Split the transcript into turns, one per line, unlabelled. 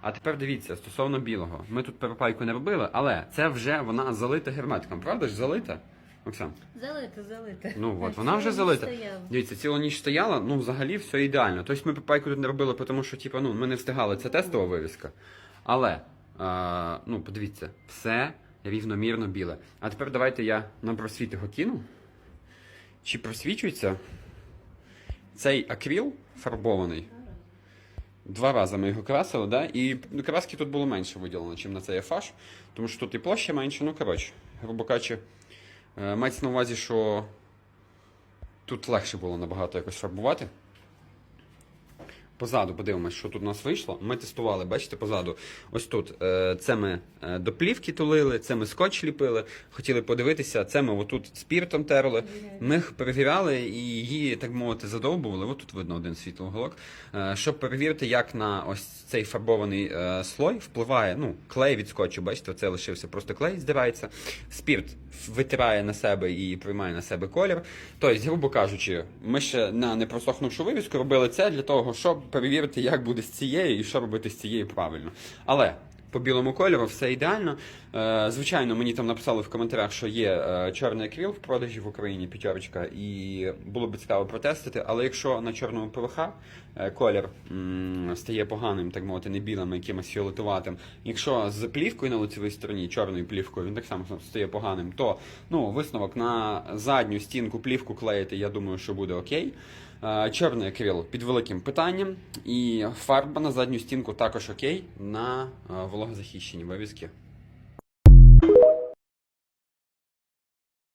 А тепер дивіться, стосовно білого. Ми тут перепайку не робили, але це вже вона залита герметиком. Правда ж залита? Оксан?
Залити, залити.
Ну от, вона вже залита. Дивіться, цілу ніч стояла, ну взагалі все ідеально. Тобто ми перепайку тут не робили, тому що типу, ну, ми не встигали, це тестова вивіска. Але, е, ну, подивіться, все рівномірно біле. А тепер давайте я на просвіт його кину. Чи просвічується цей акріл фарбований? Два рази ми його красили, да? і краски тут було менше виділено, ніж на цей фаш, тому що тут і площа менше, ну коротше, грубо кажучи, е, мається на увазі, що тут легше було набагато якось фарбувати. Позаду подивимось, що тут у нас вийшло. Ми тестували, бачите, позаду. Ось тут. е, Це ми е, до плівки тулили, це ми скотч ліпили. Хотіли подивитися, це ми отут спіртом терли. Ми їх перевіряли і її, так мовити, задовбували. Ось тут видно один світлий уголок. Е, Щоб перевірити, як на ось цей фарбований слой впливає ну, клей від скотчу. Бачите, це лишився просто клей, здирається. Спірт витирає на себе і приймає на себе колір. Тобто, грубо кажучи, ми ще на непросохнувшу вивіску робили це для того, щоб перевірити, як буде з цією і що робити з цією правильно. Але по білому кольору все ідеально. Е, звичайно, мені там написали в коментарях, що є е, чорний акріл в продажі в Україні, п'ятерочка, і було б цікаво протестити. Але якщо на чорному ПВХ е, колір стає поганим, так мовити, не білим, а якимось фіолетуватим. Якщо з плівкою на лицевій стороні, чорною плівкою, він так само стає поганим, то ну, висновок на задню стінку плівку клеїти, я думаю, що буде окей. Е, Чорний акрил під великим питанням, і фарба на задню стінку також окей на е, вологозахищені вивіски.